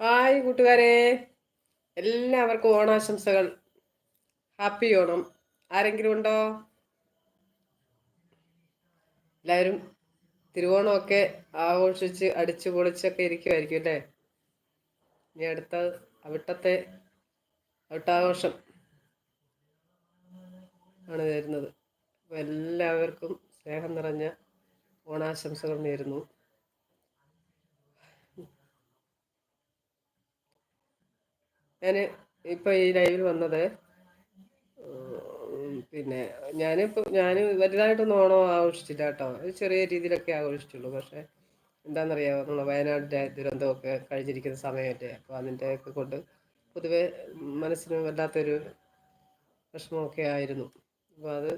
Hi കൂട്ടുകാരെ. എല്ലാവർക്കും ഓണാശംസകൾ. ഹാപ്പി ഓണം. ആരെങ്കിലും ഉണ്ടോ? എല്ലാവരും തിരുവോണമൊക്കെ ആഘോഷിച്ച് അടിച്ചു പൊളിച്ചൊക്കെ ഇരിക്കുമായിരിക്കും അല്ലേ? ഇനി അടുത്ത അവിട്ടത്തെ അവിട്ടാഘോഷം ആണ് വരുന്നത്. എല്ലാവർക്കും സ്നേഹം നിറഞ്ഞ ഓണാശംസകൾ നേരുന്നു. ഞാൻ ഇപ്പോൾ ഈ ലൈവിൽ വന്നത് പിന്നെ ഞാനിപ്പോൾ ഞാൻ വലുതായിട്ടൊന്നും ഓണം ആഘോഷിച്ചില്ല കേട്ടോ. ചെറിയ രീതിയിലൊക്കെ ആഘോഷിച്ചുള്ളൂ. പക്ഷേ എന്താണെന്നറിയാമോ നമ്മൾ വയനാടിന്റെ ദുരന്തമൊക്കെ കഴിഞ്ഞിരിക്കുന്ന സമയമല്ലേ? അപ്പോൾ അതിന്റെയൊക്കെ കൊണ്ട് പൊതുവെ മനസ്സിന് വല്ലാത്തൊരു വിഷമമൊക്കെ ആയിരുന്നു. അപ്പോൾ അത്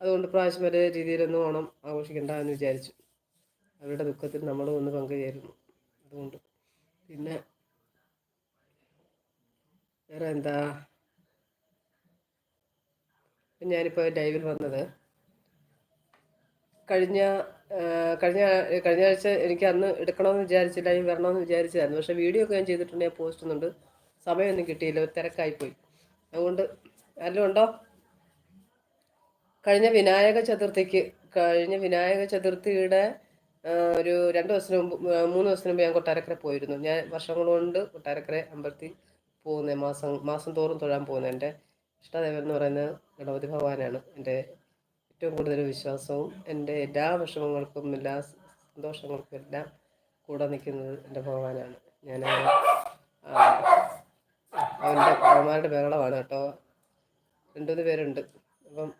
അതുകൊണ്ട് പ്രാവശ്യം വരെ രീതിയിലൊന്നും ഓണം ആഘോഷിക്കേണ്ട എന്ന് വിചാരിച്ചു. അവരുടെ ദുഃഖത്തിൽ നമ്മളും ഒന്ന് പങ്കുചേരുന്നു. അതുകൊണ്ട്. പിന്നെ വേറെ എന്താ ഞാനിപ്പോൾ ലൈവിൽ വന്നത്. കഴിഞ്ഞ കഴിഞ്ഞ കഴിഞ്ഞ ആഴ്ച എനിക്ക് അന്ന് എടുക്കണമെന്ന് വിചാരിച്ച് ലൈവ് വരണമെന്ന് വിചാരിച്ചതായിരുന്നു. പക്ഷേ വീഡിയോ ഒക്കെ ഞാൻ ചെയ്തിട്ടുണ്ട് ഞാൻ പോസ്റ്റ് ഒന്നുണ്ട്. സമയമൊന്നും കിട്ടിയില്ല തിരക്കായിപ്പോയി. അതുകൊണ്ട് എല്ലാം ഉണ്ടോ? കഴിഞ്ഞ വിനായക ചതുർത്ഥിക്ക് കഴിഞ്ഞ വിനായക ചതുർത്ഥിയുടെ ഒരു രണ്ട് ദിവസത്തിന് മുമ്പ് മൂന്ന് ദിവസത്തിന് മുമ്പ് ഞാൻ കൊട്ടാരക്കര പോയിരുന്നു. ഞാൻ വർഷങ്ങൾ കൊണ്ട് കൊട്ടാരക്കര അമ്പലത്തിൽ പോകുന്നത് മാസം മാസം തോറും തൊഴാൻ പോകുന്നത് എന്റെ ഇഷ്ടദേവൻ എന്ന് പറയുന്നത് ഗണപതി ഭഗവാനാണ് എന്റെ ഏറ്റവും കൂടുതൽ വിശ്വാസവും. എന്റെ എല്ലാ വിഷമങ്ങൾക്കും എല്ലാ സന്തോഷങ്ങൾക്കും എല്ലാം കൂടെ നിൽക്കുന്നത് എന്റെ ഭഗവാനാണ്. ഞാൻ അവന്റെ ഭഗവാന്മാരുടെ ബഹളമാണ് കേട്ടോ. രണ്ടുമൂന്ന് പേരുണ്ട്. അപ്പം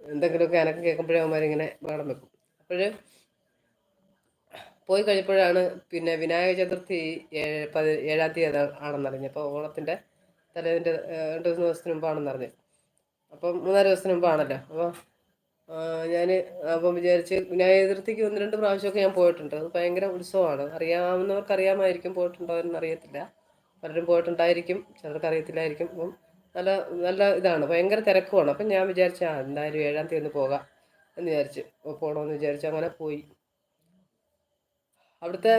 എന്തെങ്കിലുമൊക്കെ അനക്കം കേൾക്കുമ്പോഴേ അവന്മാരിങ്ങനെ ബഹളം വെക്കും. അപ്പോൾ പോയി കഴിഞ്ഞപ്പോഴാണ് പിന്നെ വിനായക ചതുർത്ഥി ഏഴ് പതി ഏഴാം തീയതി ആണെന്നറിഞ്ഞു അപ്പോൾ ഓണത്തിന്റെ തലേതിന്റെ രണ്ട് ദിവസത്തിന് മുമ്പാണെന്നറിഞ്ഞു അപ്പം മൂന്നാൽ ദിവസത്തിന് മുമ്പാണല്ലോ. അപ്പോൾ ഞാൻ അപ്പം വിചാരിച്ച് വിനായക ചതുർത്ഥിക്ക് ഒന്ന് രണ്ട് പ്രാവശ്യമൊക്കെ ഞാൻ പോയിട്ടുണ്ട്. അത് ഭയങ്കര ഉത്സവമാണ്. അറിയാവുന്നവർക്ക് അറിയാമായിരിക്കും പോയിട്ടുണ്ടോ എന്ന് അറിയത്തില്ല. പലരും പോയിട്ടുണ്ടായിരിക്കും ചിലർക്ക് അറിയത്തില്ലായിരിക്കും. അപ്പം നല്ല നല്ല ഇതാണ്. ഭയങ്കര തിരക്കുമാണ് അപ്പം ഞാൻ വിചാരിച്ചു എന്തായാലും ഏഴാം തീയതി ഒന്ന് പോകാം എന്ന് വിചാരിച്ച് പോകണമെന്ന് വിചാരിച്ചു അങ്ങനെ പോയി. അവിടുത്തെ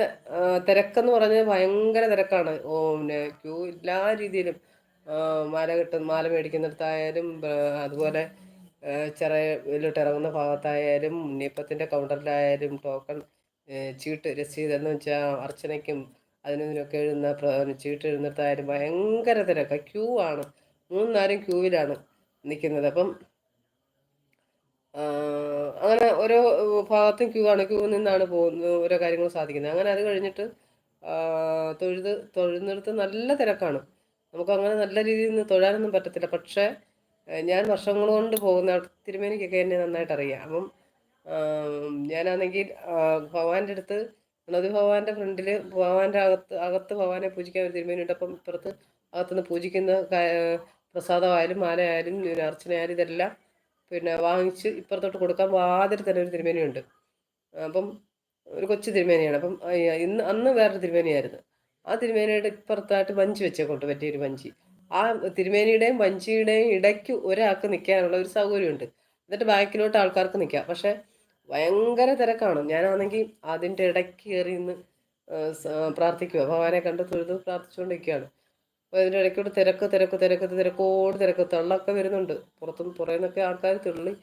തിരക്കെന്ന് പറഞ്ഞാൽ ഭയങ്കര തിരക്കാണ്. ഓ പിന്നെ ക്യൂ എല്ലാ രീതിയിലും മാല കിട്ടുന്ന മാല മേടിക്കുന്നിടത്തായാലും അതുപോലെ ചെറിയ ചിറയിലോട്ട് ഇറങ്ങുന്ന ഭാഗത്തായാലും ഉണ്ണിയപ്പത്തിന്റെ കൗണ്ടറിലായാലും ടോക്കൺ ചീട്ട് രസീത് എന്ന് വെച്ചാൽ അർച്ചനയ്ക്കും അതിനൊക്കെ എഴുതുന്ന ചീട്ട് എഴുതുന്നിടത്തായാലും ഭയങ്കര തിരക്കാണ് ക്യൂ ആണ്. മൂന്നാരും ക്യൂവിലാണ് നിൽക്കുന്നത് അപ്പം അങ്ങനെ ഓരോ ഭാഗത്തും ക്യൂ ആണ് ക്യൂ നിന്നാണ് പോകുന്നത് ഓരോ കാര്യങ്ങൾ സാധിക്കുന്നത്. അങ്ങനെ അത് കഴിഞ്ഞിട്ട് തൊഴുത് തൊഴുന്നിടത്ത് നല്ല തിരക്കാണ്. നമുക്ക് അങ്ങനെ നല്ല രീതിയിൽ നിന്ന് തൊഴാനൊന്നും പറ്റത്തില്ല. പക്ഷേ ഞാൻ വർഷങ്ങൾ കൊണ്ട് പോകുന്ന തിരുമേനിക്കൊക്കെ എന്നെ നന്നായിട്ട് അറിയാം. അപ്പം ഞാനാണെങ്കിൽ ഭഗവാന്റെ അടുത്ത് ഗണപതി ഭഗവാന്റെ ഫ്രണ്ടിൽ ഭഗവാന്റെ അകത്ത് അകത്ത് ഭഗവാനെ പൂജിക്കാൻ ഒരു തിരുമേനിയുണ്ട് അപ്പം ഇപ്പുറത്ത് അകത്തുനിന്ന് പൂജിക്കുന്ന പ്രസാദമായാലും മാലയായാലും അർച്ചനയായാലും ഇതെല്ലാം പിന്നെ വാങ്ങിച്ച് ഇപ്പുറത്തോട്ട് കൊടുക്കാൻ വാതിൽ തന്നെ ഒരു തിരുമേനിയുണ്ട്. അപ്പം ഒരു കൊച്ചു തിരുമേനിയാണ്. അപ്പം ഇന്ന് അന്ന് വേറൊരു തിരുമേനിയായിരുന്നു. ആ തിരുമേനിയുടെ ഇപ്പുറത്തായിട്ട് വഞ്ചി വെച്ചേക്കൊണ്ട് പറ്റിയൊരു വഞ്ചി. ആ തിരുമേനിയുടെയും വഞ്ചിയുടെയും ഇടയ്ക്ക് ഒരാൾക്ക് നിൽക്കാനുള്ള ഒരു സൗകര്യമുണ്ട്. എന്നിട്ട് ബാക്കിലോട്ട് ആൾക്കാർക്ക് നിൽക്കാം. പക്ഷേ ഭയങ്കര തിരക്കാണ്. ഞാനാണെങ്കിൽ അതിന്റെ ഇടയ്ക്ക് കയറി ഇന്ന് പ്രാർത്ഥിക്കുക. ഭഗവാനെ കണ്ട് തൊഴുത് പ്രാർത്ഥിച്ചുകൊണ്ടിരിക്കുകയാണ്. അപ്പോൾ അതിന്റെ ഇടയ്ക്കൂടെ തിരക്ക് തിരക്ക് തിരക്ക് തിരക്കോട് തിരക്ക് തള്ളൊക്കെ വരുന്നുണ്ട്. പുറത്തുനിന്ന് പുറയുന്നൊക്കെ ആൾക്കാർ തുള്ളി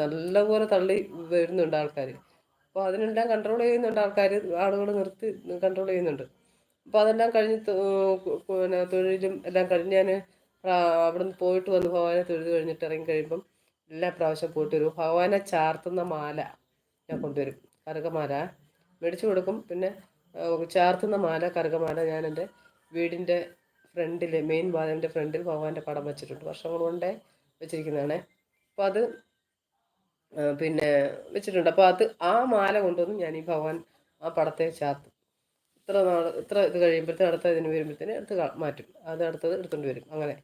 നല്ലപോലെ തള്ളി വരുന്നുണ്ട് ആൾക്കാർ അപ്പോൾ അതിനെല്ലാം കൺട്രോൾ ചെയ്യുന്നുണ്ട് ആൾക്കാർ ആളുകൾ നിർത്തി കൺട്രോൾ ചെയ്യുന്നുണ്ട്. അപ്പോൾ അതെല്ലാം കഴിഞ്ഞ് പിന്നെ തൊഴിലും എല്ലാം കഴിഞ്ഞ് ഞാൻ അവിടെ നിന്ന് പോയിട്ട് വന്ന് ഭഗവാനെ തൊഴുത് കഴിഞ്ഞിട്ട് ഇറങ്ങി കഴിയുമ്പം എല്ലാ പ്രാവശ്യം പോയിട്ട് വരും. ഭഗവാനെ ചാർത്തുന്ന മാല ഞാൻ കൊണ്ടുവരും. കറുകമാല. മേടിച്ചു കൊടുക്കും. പിന്നെ ചാർത്തുന്ന മാല കറുകമാല ഞാൻ വീടിന്റെ ഫ്രണ്ടിൽ മെയിൻ വാതിലിന്റെ ഫ്രണ്ടിൽ ഭഗവാന്റെ പടം വെച്ചിട്ടുണ്ട്. വർഷങ്ങൾ കൊണ്ടേ വെച്ചിരിക്കുന്നതാണ്. അപ്പോൾ അത് പിന്നെ വെച്ചിട്ടുണ്ട്. അപ്പോൾ അത് ആ മാല കൊണ്ടുവന്ന് ഞാൻ ഈ ഭഗവാൻ ആ പടത്തെ ചാർത്തും. ഇത്ര നാൾ ഇത്ര ഇത് കഴിയുമ്പോഴത്തെ അടുത്ത ഇതിന് വരുമ്പോഴത്തേന് എടുത്ത് മാറ്റും. അത് അടുത്തത് എടുത്തുകൊണ്ട് വരും. അങ്ങനെ.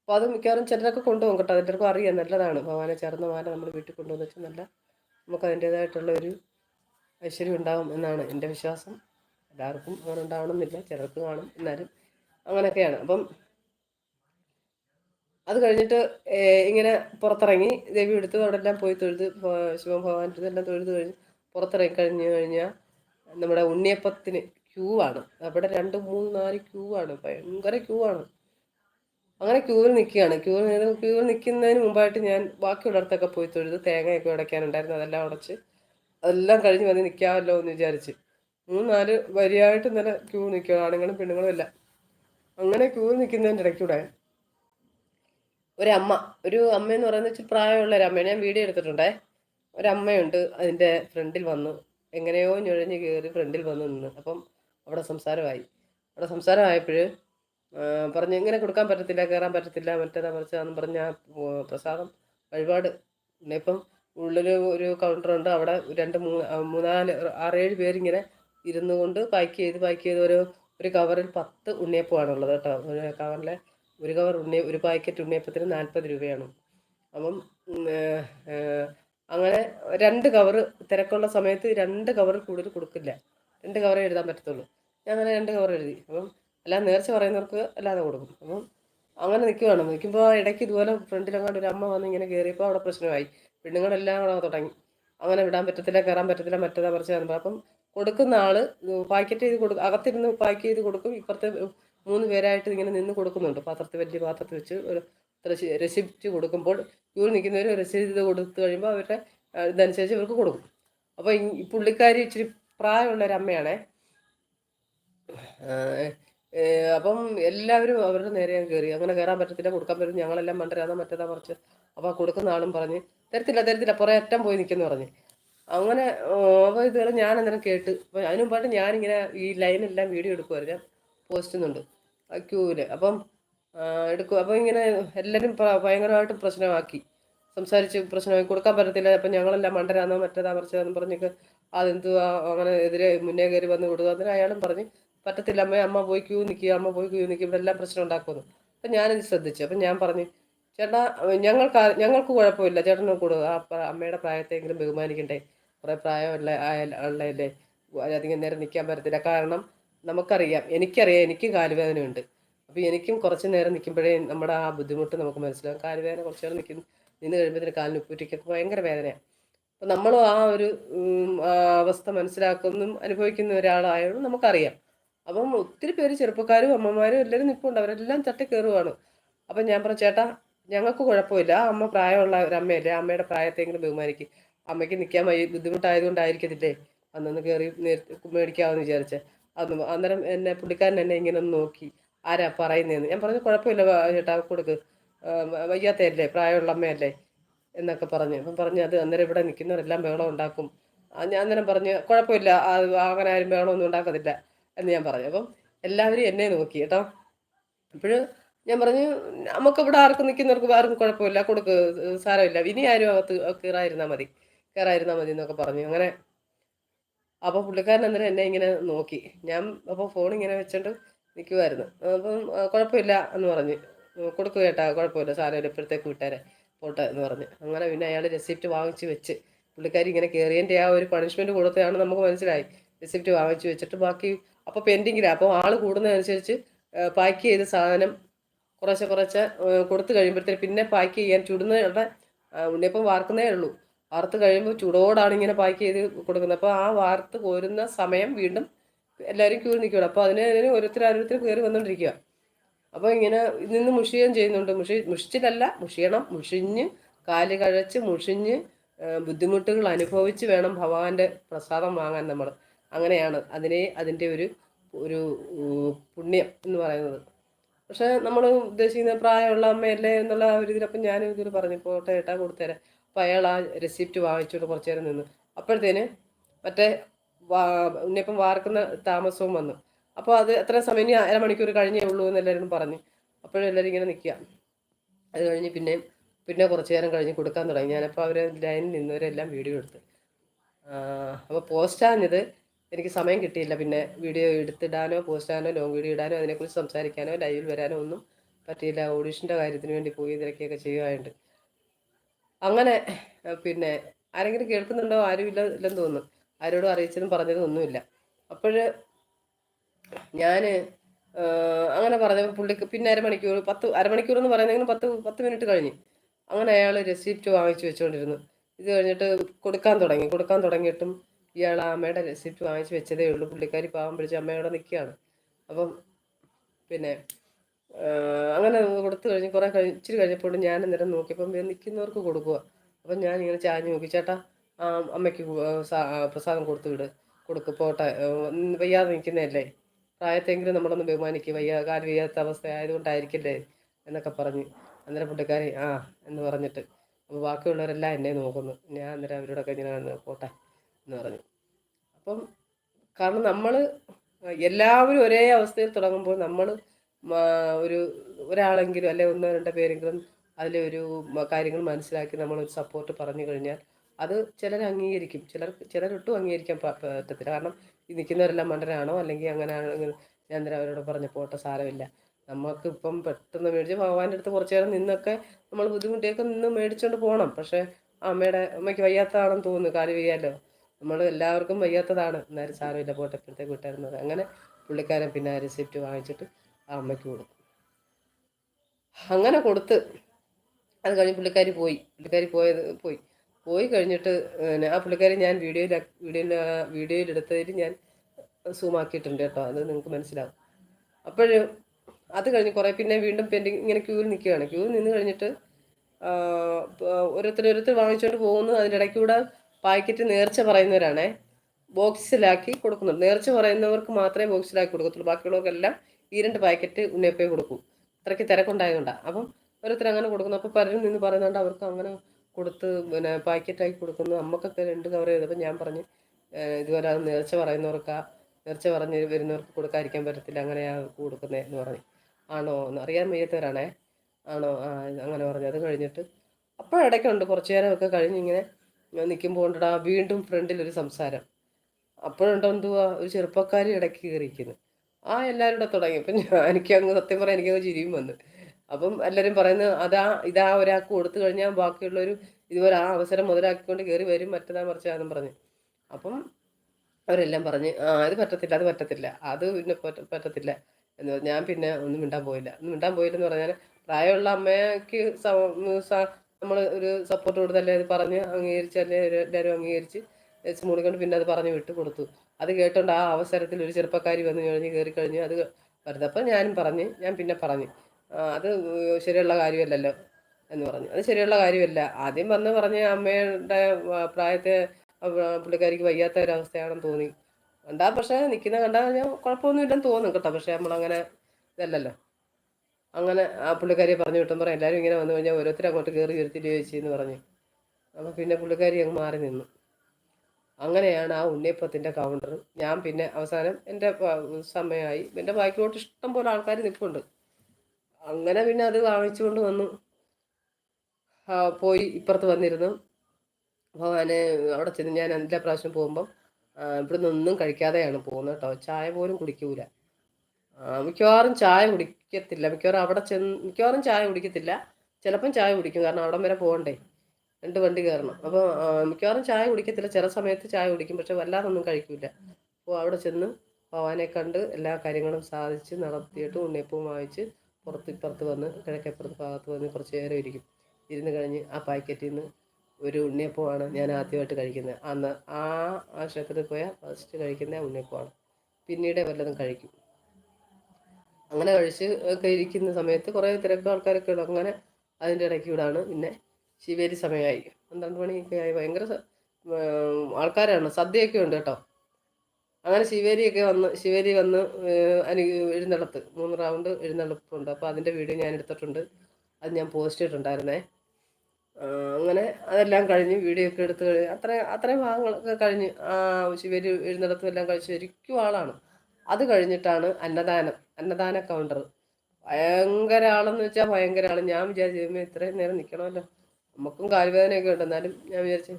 അപ്പോൾ അത് മിക്കവാറും ചിലരൊക്കെ കൊണ്ടുപോകും കേട്ടോ. അതിന്റെ അറിയാം. നല്ലതാണ്. ഭഗവാനെ ചേർന്ന മാല നമ്മൾ വീട്ടിൽ കൊണ്ടുവന്ന് വെച്ചാൽ നല്ല നമുക്ക് അതിന്റേതായിട്ടുള്ള ഒരു ഐശ്വര്യം ഉണ്ടാകും എന്നാണ് എന്റെ വിശ്വാസം. എല്ലാവർക്കും അങ്ങനെ ഉണ്ടാവണമെന്നില്ല. ചിലർക്ക് കാണും. എന്നാലും അങ്ങനെയൊക്കെയാണ്. അപ്പം അത് കഴിഞ്ഞിട്ട് ഇങ്ങനെ പുറത്തിറങ്ങി ദേവി എടുത്ത് അവിടെ എല്ലാം പോയി തൊഴുത് ശിവഭഗവാന്റെ എല്ലാം തൊഴുത് കഴിഞ്ഞ് പുറത്തിറങ്ങി കഴിഞ്ഞ് കഴിഞ്ഞാൽ നമ്മുടെ ഉണ്ണിയപ്പത്തിന് ക്യൂ ആണ് അവിടെ രണ്ട് മൂന്ന് നാല് ക്യൂ ആണ് ഭയങ്കര ക്യൂ ആണ് അങ്ങനെ ക്യൂവിൽ നിൽക്കുകയാണ്. ക്യൂവിൽ ക്യൂവിൽ നിൽക്കുന്നതിന് മുമ്പായിട്ട് ഞാൻ ബാക്കിയുള്ളിടത്തൊക്കെ പോയി തൊഴുത് തേങ്ങയൊക്കെ ഉടയ്ക്കാനുണ്ടായിരുന്നു. അതെല്ലാം ഉടച്ച് അതെല്ലാം കഴിഞ്ഞ് വന്ന് നിൽക്കാമല്ലോ എന്ന് വിചാരിച്ച്. മൂന്ന് നാല് വരിയായിട്ട് നല്ല ക്യൂ നിൽക്കുക ആണുങ്ങളും പെണ്ണുങ്ങളും എല്ലാം. അങ്ങനെ ക്യൂ നിൽക്കുന്നതിന്റെ ഇടയ്ക്കൂടെ ഒരമ്മ ഒരു അമ്മ എന്ന് പറയുന്നത് ഇച്ചിരി പ്രായമുള്ള അമ്മയാണ്. ഞാൻ വീഡിയോ എടുത്തിട്ടുണ്ടേ. ഒരമ്മയുണ്ട് അതിന്റെ ഫ്രണ്ടിൽ വന്നു. എങ്ങനെയോ ഞൊഴിഞ്ഞ് കയറി ഫ്രണ്ടിൽ വന്ന് നിന്ന്. അപ്പം അവിടെ സംസാരമായി. അവിടെ സംസാരമായപ്പോൾ പറഞ്ഞ് ഇങ്ങനെ കൊടുക്കാൻ പറ്റത്തില്ല കയറാൻ പറ്റത്തില്ല മറ്റേതാ മറിച്ചതാന്ന് പറഞ്ഞ പ്രസാദം വഴിപാട്. പിന്നെ ഇപ്പം ഉള്ളിൽ ഒരു കൗണ്ടറുണ്ട് അവിടെ രണ്ട് മൂന്ന് മൂന്നാൽ ആറേഴ് പേരിങ്ങനെ ഇരുന്നു കൊണ്ട് പാക്ക് ചെയ്ത് പാക്ക് ചെയ്ത് ഒരു ഒരു കവറിൽ പത്ത് ഉണ്ണിയപ്പമാണുള്ളത് കേട്ടോ. ഒരു കവറിലെ ഒരു കവർ ഉണ്ണി ഒരു പാക്കറ്റ് ഉണ്ണിയപ്പത്തിന് നാൽപ്പത് രൂപയാണ്. അപ്പം അങ്ങനെ രണ്ട് കവറ് തിരക്കുള്ള സമയത്ത് രണ്ട് കവറിൽ കൂടുതൽ കൊടുക്കില്ല. രണ്ട് കവറേ എഴുതാൻ പറ്റത്തുള്ളൂ. ഞാൻ അങ്ങനെ രണ്ട് കവർ എഴുതി. അപ്പം അല്ലാതെ നേർച്ച പറയുന്നവർക്ക് അല്ലാതെ കൊടുക്കും. അപ്പം അങ്ങനെ നിൽക്കുവാണ് നിൽക്കുമ്പോൾ ഇടയ്ക്ക് ഇതുപോലെ ഫ്രണ്ടിലങ്ങോട്ട് ഒരു അമ്മ വന്ന് ഇങ്ങനെ കയറിയപ്പോൾ അവിടെ പ്രശ്നമായി. പെണ്ണുങ്ങളെല്ലാം കൂടെ തുടങ്ങി. അങ്ങനെ വിടാൻ പറ്റത്തില്ല കയറാൻ പറ്റത്തില്ല മറ്റേതാ പറിച്ചു തരുമ്പോൾ അപ്പം കൊടുക്കുന്ന ആൾ പാക്കറ്റ് ചെയ്ത് കൊടുക്കും അകത്തിരുന്ന് പാക്ക് ചെയ്ത് കൊടുക്കും. ഇപ്പുറത്തെ മൂന്ന് പേരായിട്ട് ഇങ്ങനെ നിന്ന് കൊടുക്കുന്നുണ്ട്. പാത്രത്തിൽ വലിയ പാത്രത്തിൽ വെച്ച് ഒരു റെസിപ്റ്റ് കൊടുക്കുമ്പോൾ ക്യൂവിൽ നിൽക്കുന്നവർ രസീത് കൊടുത്തു കഴിയുമ്പോൾ അവരുടെ ഇതനുസരിച്ച് ഇവർക്ക് കൊടുക്കും. അപ്പോൾ ഈ പുള്ളിക്കാരി ഇച്ചിരി പ്രായമുള്ള ഒരു അമ്മയാണേ. ഏഹ് ഏഹ് അപ്പം എല്ലാവരും അവരുടെ നേരെ കയറി അങ്ങനെ കയറാൻ പറ്റത്തില്ല കൊടുക്കാൻ പറ്റും. ഞങ്ങളെല്ലാം മണ്ടരാതെ മറ്റേതാ മറിച്ച് അപ്പോൾ കൊടുക്കുന്ന ആളും പറഞ്ഞ് തരത്തില്ല തരത്തില്ല പുറേ അറ്റം പോയി നിൽക്കുന്നു പറഞ്ഞ്. അങ്ങനെ അപ്പോൾ ഇതുവരെ ഞാൻ അന്നേരം കേട്ട് അപ്പോൾ അതിന് മുമ്പായിട്ട് ഞാനിങ്ങനെ ഈ ലൈനെല്ലാം വീഡിയോ എടുക്കുമായിരുന്നു ഞാൻ പോസ്റ്റ് ചെയ്യുന്നുണ്ട് ആ ക്യൂവിൽ അപ്പം എടുക്കും അപ്പം ഇങ്ങനെ എല്ലാവരും ഭയങ്കരമായിട്ട് പ്രശ്നമാക്കി. സംസാരിച്ച് പ്രശ്നമായി കൊടുക്കാൻ പറ്റത്തില്ല. അപ്പം ഞങ്ങളെല്ലാം മണ്ടരാന്നോ മറ്റേതാ മറിച്ചതെന്ന് പറഞ്ഞൊക്കെ അതെന്തുവാ അങ്ങനെ എതിരെ മുന്നേ കയറി വന്ന് കൊടുക്കുക അന്നേരം അയാളും പറഞ്ഞ് പറ്റത്തില്ല അമ്മ അമ്മ പോയി ക്യൂ നിൽക്കുക അമ്മ പോയി ക്യൂ നിൽക്കുക എല്ലാം പ്രശ്നം ഉണ്ടാക്കുമെന്ന്. അപ്പം ഞാനത് ശ്രദ്ധിച്ചു. അപ്പം ഞാൻ പറഞ്ഞു ചേട്ടാ ഞങ്ങൾക്ക് ഞങ്ങൾക്ക് കുഴപ്പമില്ല. ചേട്ടനും കൂടുക. അമ്മയുടെ പ്രായത്തെങ്കിലും ബഹുമാനിക്കണ്ടേ. കുറേ പ്രായമുള്ള ഉള്ളതല്ലേ അധികം നേരം നിൽക്കാൻ പറ്റത്തില്ല. കാരണം നമുക്കറിയാം എനിക്കറിയാം എനിക്ക് കാലുവേദനയുണ്ട്. അപ്പോൾ എനിക്കും കുറച്ച് നേരം നിൽക്കുമ്പോഴേ നമ്മുടെ ആ ബുദ്ധിമുട്ട് നമുക്ക് മനസ്സിലാവും. കാലുവേദന കുറച്ച് നേരം നിൽക്കുന്നു നിന്ന് കഴിയുമ്പോഴത്തേന് കാലിന് ഉപ്പൂറ്റിക്കൊക്കെ ഭയങ്കര വേദനയാണ്. അപ്പോൾ നമ്മളും ആ ഒരു അവസ്ഥ മനസ്സിലാക്കുന്നതും അനുഭവിക്കുന്ന ഒരാളായതുകൊണ്ട് നമുക്കറിയാം. അപ്പം ഒത്തിരി പേര് ചെറുപ്പക്കാരും അമ്മമാരും എല്ലാവരും നിൽപ്പുണ്ട്. അവരെല്ലാം തട്ടി കയറുവാണ്. അപ്പം ഞാൻ പറഞ്ഞു ചേട്ടാ ഞങ്ങൾക്ക് കുഴപ്പമില്ല. അമ്മ പ്രായമുള്ള ഒരു അമ്മയല്ലേ? അമ്മയുടെ പ്രായത്തെങ്കിലും ബഹുമാനിക്കും. അമ്മയ്ക്ക് നിൽക്കാൻ വയ്യ ബുദ്ധിമുട്ടായതുകൊണ്ടായിരിക്കത്തില്ലേ? അന്നൊന്ന് കയറി മേടിക്കാമെന്ന് വിചാരിച്ചേ. അന്ന് അന്നേരം എന്നെ പുള്ളിക്കാരൻ എന്നെ ഇങ്ങനെ ഒന്ന് നോക്കി. ആരാ പറയുന്നതെന്ന് ഞാൻ പറഞ്ഞു കുഴപ്പമില്ല ചേട്ടാ കൊടുക്ക്. വയ്യാത്തയല്ലേ പ്രായമുള്ള അമ്മയല്ലേ? എന്നൊക്കെ പറഞ്ഞു. അപ്പം പറഞ്ഞു അത് അന്നേരം ഇവിടെ നിൽക്കുന്നവരെല്ലാം ബഹളം ഉണ്ടാക്കും. ഞാൻ അന്നേരം പറഞ്ഞു കുഴപ്പമില്ല അങ്ങനെ ആരും ബഹളമൊന്നും ഉണ്ടാക്കത്തില്ല. എന്ന് ഞാൻ പറഞ്ഞു. അപ്പം എല്ലാവരും എന്നെ നോക്കി കേട്ടോ. അപ്പോഴും ഞാൻ പറഞ്ഞു നമുക്ക് ഇവിടെ ആർക്കും നിൽക്കുന്നവർക്ക് ആർക്കും കുഴപ്പമില്ല കൊടുക്ക് സാരമില്ല. ഇനി ആരും അകത്ത് കയറായിരുന്നാൽ മതി. കയറായിരുന്നാൽ മതി എന്നൊക്കെ പറഞ്ഞു. അങ്ങനെ അപ്പോൾ പുള്ളിക്കാരൻ അന്നേരം എന്നെ ഇങ്ങനെ നോക്കി. ഞാൻ അപ്പോൾ ഫോൺ ഇങ്ങനെ വെച്ചോണ്ട് നിൽക്കുമായിരുന്നു അപ്പം കുഴപ്പമില്ല എന്ന് പറഞ്ഞ്. കൊടുക്കുക കേട്ടാ കുഴപ്പമില്ല. സാരമില്ല എപ്പോഴത്തേക്ക് വിട്ടേരെ പോട്ടെ എന്ന് പറഞ്ഞ്. അങ്ങനെ പിന്നെ അയാൾ റെസിപ്റ്റ് വാങ്ങിച്ച് വെച്ച് പുള്ളിക്കാരി ഇങ്ങനെ കയറിയതിന്റെ ആ ഒരു പണിഷ്മെന്റ് കൊടുത്തതാണ് നമുക്ക് മനസ്സിലായി. റെസിപ്റ്റ് വാങ്ങിച്ച് വെച്ചിട്ട് ബാക്കി അപ്പോൾ പെൻഡിങ്ങിലാണ് അപ്പോൾ ആൾ കൂടുന്നതനുസരിച്ച് പാക്ക് ചെയ്ത സാധനം കുറച്ച് കുറച്ച് കൊടുത്തു കഴിയുമ്പോഴത്തേക്ക് പിന്നെ പാക്ക് ചെയ്യാൻ ചുടുന്നയുടെ ഉണ്ണിയപ്പം വാർക്കുന്നേ ഉള്ളൂ. വാർത്ത് കഴിയുമ്പോൾ ചൂടോടാണ് ഇങ്ങനെ പാക്ക് ചെയ്ത് കൊടുക്കുന്നത്. അപ്പോൾ ആ വാർത്ത് കോരുന്ന സമയം വീണ്ടും എല്ലാവരും ക്യൂ നിൽക്കുകയാണ് അപ്പോൾ അതിന് അതിന് ഓരോരുത്തർ ഓരോരുത്തർ കയറി വന്നുകൊണ്ടിരിക്കുക അപ്പോൾ ഇങ്ങനെ നിന്ന് മുഷിയുകയും ചെയ്യുന്നുണ്ട്. മുഷി മുഷിച്ചിട്ടല്ല മുഷിയണം മുഷിഞ്ഞ് കാൽ കഴച്ച് മുഷിഞ്ഞ് ബുദ്ധിമുട്ടുകൾ അനുഭവിച്ച് വേണം ഭഗവാന്റെ പ്രസാദം വാങ്ങാൻ നമ്മൾ അങ്ങനെയാണ് അതിനെ അതിന്റെ ഒരു ഒരു പുണ്യം എന്ന് പറയുന്നത്. പക്ഷേ നമ്മൾ ഉദ്ദേശിക്കുന്ന പ്രായമുള്ള അമ്മയല്ലേ എന്നുള്ള ഒരു ഇതിലപ്പം ഞാനും ഇതിൽ പറഞ്ഞു പോട്ടെ ഏട്ടാ കൊടുത്തേരാം. അപ്പോൾ അയാൾ ആ റെസിപ്റ്റ് വാങ്ങിച്ചുകൊണ്ട് കുറച്ച് നേരം നിന്നു. അപ്പോഴത്തേന് മറ്റേ ഉണ്ണിയപ്പം വാർക്കുന്ന താമസവും വന്നു. അപ്പോൾ അത് എത്ര സമയം ഇനി അരമണിക്കൂർ കഴിഞ്ഞേ ഉള്ളൂ എന്ന് എല്ലാവരും പറഞ്ഞു. അപ്പോഴും എല്ലാവരും ഇങ്ങനെ നിൽക്കുക. അത് കഴിഞ്ഞ് പിന്നെ പിന്നെ കുറച്ച് നേരം കഴിഞ്ഞ് കൊടുക്കാൻ തുടങ്ങി. ഞാനപ്പോൾ അവർ ലൈനിൽ നിന്നവരെല്ലാം വീഡിയോ എടുത്ത്. അപ്പോൾ പോസ്റ്റ് പോസ്റ്റാഞ്ഞത് എനിക്ക് സമയം കിട്ടിയില്ല. പിന്നെ വീഡിയോ എടുത്തിടാനോ പോസ്റ്റാനോ ലോങ് വീഡിയോ ഇടാനോ അതിനെക്കുറിച്ച് സംസാരിക്കാനോ ലൈവിൽ വരാനോ ഒന്നും പറ്റിയില്ല. ഓഡീഷന്റെ കാര്യത്തിന് വേണ്ടി പോയി തിരക്കിയൊക്കെ ചെയ്യുകയായിട്ട് അങ്ങനെ പിന്നെ ആരെങ്കിലും കേൾക്കുന്നുണ്ടോ? ആരും ഇല്ല ഇല്ലെന്ന് തോന്നുന്നു. ആരോടും അറിയിച്ചതും പറഞ്ഞതും ഒന്നുമില്ല. അപ്പോൾ ഞാൻ അങ്ങനെ പറഞ്ഞപ്പോൾ പുള്ളിക്ക് പിന്നെ അരമണിക്കൂർ പത്ത് അരമണിക്കൂർ എന്ന് പറയുന്നെങ്കിലും പത്ത് പത്ത് മിനിറ്റ് കഴിഞ്ഞ്. അങ്ങനെ അയാൾ റെസിപ്റ്റ് വാങ്ങിച്ചു വെച്ചുകൊണ്ടിരുന്നു ഇത് കഴിഞ്ഞിട്ട് കൊടുക്കാൻ തുടങ്ങി. കൊടുക്കാൻ തുടങ്ങിയിട്ടും ഇയാൾ ആ അമ്മയുടെ റെസിപ്റ്റ് വാങ്ങിച്ചു വെച്ചതേ ഉള്ളൂ. പുള്ളിക്കാരി പാവം പിടിച്ച് അമ്മയോടെ നിൽക്കുകയാണ്. അപ്പം പിന്നെ അങ്ങനെ കൊടുത്തു കഴിഞ്ഞ് കുറേ ഇച്ചിരി കഴിഞ്ഞപ്പോൾ ഞാൻ അന്നേരം നോക്കിയപ്പം നിൽക്കുന്നവർക്ക് കൊടുക്കുക അപ്പം ഞാൻ ഇങ്ങനെ ചാഞ്ഞ് നോക്കി ചേട്ടാ അമ്മയ്ക്ക് പ്രസാദം കൊടുത്തു വിട്. കൊടുക്ക് പോട്ടെ. വയ്യാതെ നിൽക്കുന്നതല്ലേ പ്രായത്തെങ്കിലും നമ്മളൊന്ന് ബഹുമാനിക്കും. വയ്യ കാൽ വയ്യാത്ത അവസ്ഥ ആയതുകൊണ്ടായിരിക്കില്ലേ എന്നൊക്കെ പറഞ്ഞ്. അന്നേരം പുള്ളിക്കാരി ആ എന്ന് പറഞ്ഞിട്ട്. അപ്പോൾ ബാക്കിയുള്ളവരെല്ലാം എന്നെ നോക്കുന്നു. ഞാൻ അന്നേരം അവരോടൊക്കെ ഇങ്ങനെ പോട്ടെ എന്ന് പറഞ്ഞു. അപ്പം കാരണം നമ്മൾ എല്ലാവരും ഒരേ അവസ്ഥയിൽ തുടങ്ങുമ്പോൾ നമ്മൾ ഒരു ഒരാളെങ്കിലും അല്ലെ ഒന്നോ രണ്ടോ പേരെങ്കിലും അതിലെ ഒരു കാര്യങ്ങൾ മനസ്സിലാക്കി നമ്മളൊരു സപ്പോർട്ട് പറഞ്ഞു കഴിഞ്ഞാൽ അത് ചിലർ അംഗീകരിക്കും. ചിലർ ചിലരൊട്ടും അംഗീകരിക്കാൻ പറ്റത്തില്ല. കാരണം ഈ നിൽക്കുന്നവരെല്ലാം മണ്ടനാണോ അല്ലെങ്കിൽ അങ്ങനെ ഞാൻ അന്നേരം അവരോട് പറഞ്ഞു പോട്ടെ സാരമില്ല. നമുക്ക് ഇപ്പം പെട്ടെന്ന് മേടിച്ച് ഭഗവാന്റെ അടുത്ത് കുറച്ച് നേരം നിന്നൊക്കെ നമ്മൾ ബുദ്ധിമുട്ടിയൊക്കെ നിന്ന് മേടിച്ചുകൊണ്ട് പോകണം പക്ഷേ അമ്മയുടെ അമ്മയ്ക്ക് വയ്യാത്തതാണെന്ന് തോന്നുന്നു. കാര്യം വയ്യാലോ? നമ്മൾ എല്ലാവർക്കും വയ്യാത്തതാണ്. എന്നാലും സാരമില്ല. പോട്ടെ ഇപ്പോഴത്തേക്ക് വിട്ടായിരുന്നത് അങ്ങനെ പുള്ളിക്കാരൻ പിന്നെ ആ റെസിപ്റ്റ് വാങ്ങിച്ചിട്ട് അമ്മയ്ക്ക് കൊടുത്തു. അങ്ങനെ കൊടുത്ത് അത് കഴിഞ്ഞ് പുള്ളിക്കാരി പോയി. പുള്ളിക്കാരി പോയത് പോയി. പോയി കഴിഞ്ഞിട്ട് പിന്നെ ആ പുള്ളിക്കാരി ഞാൻ വീഡിയോയിൽ വീഡിയോയിൽ വീഡിയോയിലെടുത്തതിൽ ഞാൻ സൂമാക്കിയിട്ടുണ്ട് കേട്ടോ. അത് നിങ്ങൾക്ക് മനസ്സിലാവും. അപ്പോഴും അത് കഴിഞ്ഞ് കുറേ പിന്നെ വീണ്ടും പെൻഡിങ് ഇങ്ങനെ ക്യൂവിൽ നിൽക്കുകയാണ്. ക്യൂവിൽ നിന്ന് കഴിഞ്ഞിട്ട് ഓരോരുത്തർ വാങ്ങിച്ചുകൊണ്ട് പോകുന്നു. അതിന്റെ ഇടയ്ക്കൂടെ പാക്കറ്റ് നേർച്ച പറയുന്നവരാണേ. ബോക്സിലാക്കി കൊടുക്കുന്നുണ്ട്. നേർച്ച പറയുന്നവർക്ക് മാത്രമേ ബോക്സിലാക്കി കൊടുക്കത്തുള്ളൂ. ബാക്കിയുള്ളവർക്കെല്ലാം ഈ രണ്ട് പാക്കറ്റ് ഉണ്ണിയപ്പേ കൊടുക്കും. അത്രയ്ക്ക് തിരക്കുണ്ടായതുകൊണ്ടാണ് അപ്പം ഓരോരുത്തർ അങ്ങനെ കൊടുക്കുന്നു. അപ്പോൾ പലരും നിന്ന് പറയുന്നുണ്ട് അവർക്ക് അങ്ങനെ കൊടുത്ത് പിന്നെ പാക്കറ്റാക്കി കൊടുക്കുന്നു. അമ്മക്കൊക്കെ രണ്ട് കവർ ചെയ്തപ്പോൾ ഞാൻ പറഞ്ഞു ഇതുപോലെ അത് നേർച്ച പറയുന്നവർക്കാ നേർച്ച പറഞ്ഞ് വരുന്നവർക്ക് കൊടുക്കാതിരിക്കാൻ പറ്റത്തില്ല. അങ്ങനെയാണ് കൊടുക്കുന്നത് എന്ന് പറഞ്ഞു. ആണോ? എന്ന് അറിയാൻ വയ്യാത്തവരാണേ. ആണോ? ആ അങ്ങനെ പറഞ്ഞു. അത് കഴിഞ്ഞിട്ട് അപ്പോഴിടയ്ക്കുണ്ട് കുറച്ച് നേരമൊക്കെ കഴിഞ്ഞ് ഇങ്ങനെ നിൽക്കുമ്പോൾ ഉണ്ടടാ വീണ്ടും ഫ്രണ്ടിലൊരു സംസാരം. അപ്പോഴുണ്ടോ എന്തുവാ? ഒരു ചെറുപ്പക്കാരി ഇടയ്ക്ക് കയറിയിരിക്കുന്നു. ആ എല്ലാവരും കൂടെ തുടങ്ങി. അപ്പം എനിക്ക് അങ്ങ് സത്യം പറയാൻ എനിക്കങ്ങ് ചിരിയും വന്നു. അപ്പം എല്ലാവരും പറയുന്നത് അതാ ഇതാ ഒരാൾക്ക് കൊടുത്തു കഴിഞ്ഞാൽ ബാക്കിയുള്ളവരും ഇതുപോലെ ആ അവസരം മുതലാക്കിക്കൊണ്ട് കയറി വരും മറ്റേതാ മറിച്ചാന്നും പറഞ്ഞ്. അപ്പം അവരെല്ലാം പറഞ്ഞ് ആ അത് പറ്റത്തില്ല അത് പറ്റത്തില്ല അത് പിന്നെ പറ്റത്തില്ല എന്ന്. ഞാൻ പിന്നെ ഒന്നും മിണ്ടാൻ പോയില്ല. ഒന്നും മിണ്ടാൻ പോയില്ലെന്ന് പറഞ്ഞാൽ പ്രായമുള്ള അമ്മയ്ക്ക് നമ്മൾ ഒരു സപ്പോർട്ട് കൊടുത്തല്ലേ അത് പറഞ്ഞ് അംഗീകരിച്ചല്ലേ എല്ലാവരും അംഗീകരിച്ച് മൂടിക്കൊണ്ട് പിന്നെ അത് പറഞ്ഞു വിട്ട് കൊടുത്തു. അത് കേട്ടോണ്ട് ആ അവസരത്തിൽ ഒരു ചെറുപ്പക്കാരി വന്ന് കഴിഞ്ഞ് കയറി കഴിഞ്ഞ് അത് വരുന്നത് അപ്പം ഞാനും പറഞ്ഞ് ഞാൻ പിന്നെ പറഞ്ഞു. അത് ശരിയുള്ള കാര്യമല്ലല്ലോ എന്ന് പറഞ്ഞു. അത് ശരിയുള്ള കാര്യമല്ല. ആദ്യം വന്ന് പറഞ്ഞ് അമ്മയുടെ പ്രായത്തെ പുള്ളിക്കാരിക്ക് വയ്യാത്ത ഒരവസ്ഥയാണെന്ന് തോന്നി. കണ്ടാ പക്ഷേ നിൽക്കുന്ന കണ്ടാൽ ഞാൻ കുഴപ്പമൊന്നുമില്ലെന്ന് തോന്നും കേട്ടോ. പക്ഷേ നമ്മളങ്ങനെ ഇതല്ലല്ലോ. അങ്ങനെ ആ പുള്ളിക്കാരിയെ പറഞ്ഞു വിട്ടും പറയാം. എല്ലാവരും ഇങ്ങനെ വന്നു കഴിഞ്ഞാൽ ഓരോരുത്തരും അങ്ങോട്ട് കയറി ഇരുത്തി ചേച്ചി എന്ന് പറഞ്ഞു. അപ്പോൾ പിന്നെ പുള്ളിക്കാരി അങ്ങ് മാറി നിന്നു. അങ്ങനെയാണ് ആ ഉണ്ണിയപ്പത്തിന്റെ കൗണ്ടർ ഞാൻ പിന്നെ അവസാനം എന്റെ സമയമായി. എന്റെ ബാക്കിലോട്ട് ഇഷ്ടം പോലെ ആൾക്കാർ നിൽപ്പുണ്ട്. അങ്ങനെ പിന്നെ അത് വാങ്ങിച്ചുകൊണ്ട് വന്നു. പോയി ഇപ്പുറത്ത് വന്നിരുന്നു. ഭഗവാനെ അവിടെ ചെന്ന് ഞാൻ എല്ലാ പ്രാവശ്യം പോകുമ്പം ഇവിടെ ഒന്നും കഴിക്കാതെയാണ് പോകുന്നത് കേട്ടോ. ചായ പോലും കുടിക്കൂല. മിക്കവാറും ചായ കുടിക്കത്തില്ല. മിക്കവാറും അവിടെ ചെന്ന് മിക്കവാറും ചായ കുടിക്കത്തില്ല. ചിലപ്പം ചായ കുടിക്കും. കാരണം അവിടം വരെ പോകണ്ടേ. രണ്ട് വണ്ടി കയറണം. അപ്പോൾ മിക്കവാറും ചായ കുടിക്കത്തില്ല. ചില സമയത്ത് ചായ കുടിക്കും പക്ഷെ വല്ലാതൊന്നും കഴിക്കില്ല അപ്പോൾ അവിടെ ചെന്ന് പവാനെ കണ്ട് എല്ലാ കാര്യങ്ങളും സാധിച്ച് നടത്തിയിട്ട് ഉണ്ണിയപ്പവും വാങ്ങിച്ച് പുറത്ത് ഇപ്പുറത്ത് വന്ന് കിഴക്കേപ്പുറത്ത് ഭാഗത്ത് വന്ന് കുറച്ച് നേരം ഇരിക്കും. ഇരുന്ന് കഴിഞ്ഞ് ആ പാക്കറ്റിൽ നിന്ന് ഒരു ഉണ്ണിയപ്പമാണ് ഞാൻ ആദ്യമായിട്ട് കഴിക്കുന്നത്. അന്ന് ആ ആ ക്ഷേത്രത്തിൽ പോയാൽ ഫസ്റ്റ് കഴിക്കുന്ന ഉണ്ണിയപ്പമാണ് പിന്നീട് വല്ലതും കഴിക്കും. അങ്ങനെ കഴിച്ച് ഒക്കെ ഇരിക്കുന്ന സമയത്ത് കുറേ തിരക്ക് ആൾക്കാരൊക്കെ ഉള്ളു. അങ്ങനെ അതിന്റെ ഇടയ്ക്ക് വിടാണ്. പിന്നെ ശിവേരി സമയമായി. പന്ത്രണ്ട് മണിയൊക്കെ ആയി ഭയങ്കര ആൾക്കാരാണ്. സദ്യയൊക്കെ ഉണ്ട് കേട്ടോ. അങ്ങനെ ശിവേരിയൊക്കെ വന്ന് ശിവേരി വന്ന് അനു എഴുന്നള്ളത്ത്. മൂന്ന് റൗണ്ട് എഴുന്നള്ളപ്പുണ്ട് അപ്പോൾ അതിന്റെ വീഡിയോ ഞാൻ എടുത്തിട്ടുണ്ട്. അത് ഞാൻ പോസ്റ്റ് ചെയ്തിട്ടുണ്ടായിരുന്നേ. അങ്ങനെ അതെല്ലാം കഴിഞ്ഞ് വീഡിയോ ഒക്കെ എടുത്ത് കഴിഞ്ഞ് അത്ര അത്രയും ഭാഗങ്ങളൊക്കെ കഴിഞ്ഞ് ശിവേരി എഴുന്നള്ളത്തും എല്ലാം കഴിച്ച് ശരിക്കും ആളാണ്. അത് കഴിഞ്ഞിട്ടാണ് അന്നദാനം അന്നദാന കൗണ്ടർ. ഭയങ്കര ആളെന്ന് വെച്ചാൽ ഭയങ്കര ആൾ ഞാൻ വിചാരിച്ചു ഇത്രയും നേരം നിൽക്കണമല്ലോ നമുക്കും കാലുവേദനയൊക്കെ ഉണ്ട്. എന്നാലും ഞാൻ വിചാരിച്ചു